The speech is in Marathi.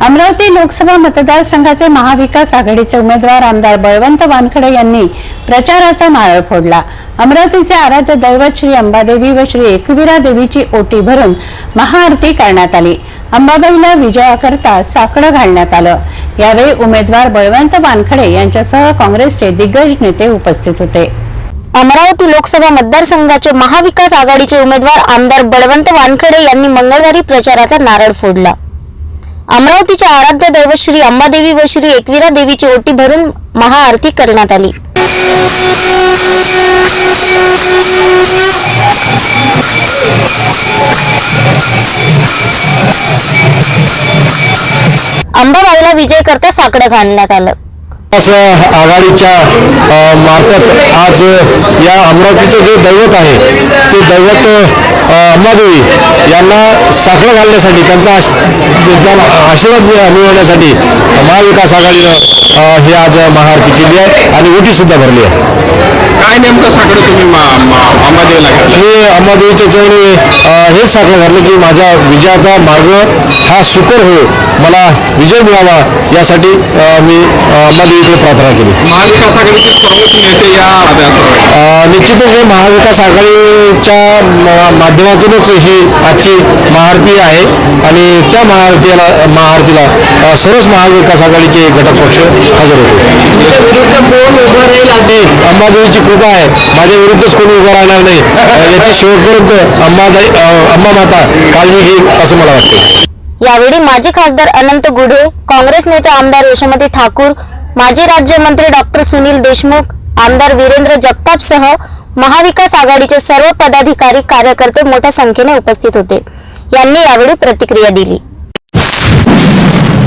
अमरावती लोकसभा मतदारसंघाचे महाविकास आघाडीचे उमेदवार आमदार बळवंत वानखडे यांनी प्रचाराचा नारळ फोडला. अमरावतीचे आराध्य दैवत श्री अंबादेवी व श्री एकविरा देवीची ओटी भरून महाआरती करण्यात आली. अंबाबाईला विजयाकरता साकडं घालण्यात आलं. यावेळी उमेदवार बळवंत वानखडे यांच्यासह काँग्रेसचे दिग्गज नेते उपस्थित होते. अमरावती लोकसभा मतदारसंघाचे महाविकास आघाडीचे उमेदवार आमदार बळवंत वानखडे यांनी मंगळवारी प्रचाराचा नारळ फोडला. अमरावतीच्या आराध्य दैव श्री अंबादेवी व श्री एकविरा देवीची ओटी भरून महाआरती करण्यात आली. अंबाबाईला विजय करता साकडं घालण्यात आलं. आघाडीच्या मार्फत आज या अमरावतीचं जे दैवत आहे ते दैवत अ, अंबादेवी यांना साखर घालण्यासाठी त्यांचा आशीर्वाद मिळ- मिळवण्यासाठी महाविकास आघाडीनं ही आज महाआरती केली आहे आणि ओटी सुद्धा भरली आहे. काय नेमकं साकडं तुम्ही अंबादेवीला मी अंबादेवीच्या चरणी अ, हेच साखर घातलं की माझ्या विजयाचा मार्ग हा सुकर हो मला विजय मिळावा यासाठी मी अंबादेवीकडे प्रार्थना केली. महाविकास आघाडीचे प्रमुख नेते या निश्चितच हे महाविकास आघाडीच्या म- माध्यमातूनच ही आजची महाआरती आहे. आणि त्या महाआरतीला महाआरतीला अ, सर्वच महाविकास आघाडीचे घटक पक्ष हजर होते. अंबादेवीची कृपा आहे. माझ्या विरुद्धच कोणी उभं राहणार नाही. याची शेवटपर्यंत अंबादाई अंबा माता काळजी घेईल असं मला वाटतं. यावेळी माजी खासदार अनंत गुढे काँग्रेस नेते आमदार यशोमती ठाकूर माजी राज्यमंत्री डॉक्टर सुनील देशमुख आमदार वीरेंद्र जगताप सह महाविकास आघाडीचे सर्व पदाधिकारी कार्यकर्ते मोठ्या संख्येने उपस्थित होते. यांनी यावेळी प्रतिक्रिया दिली.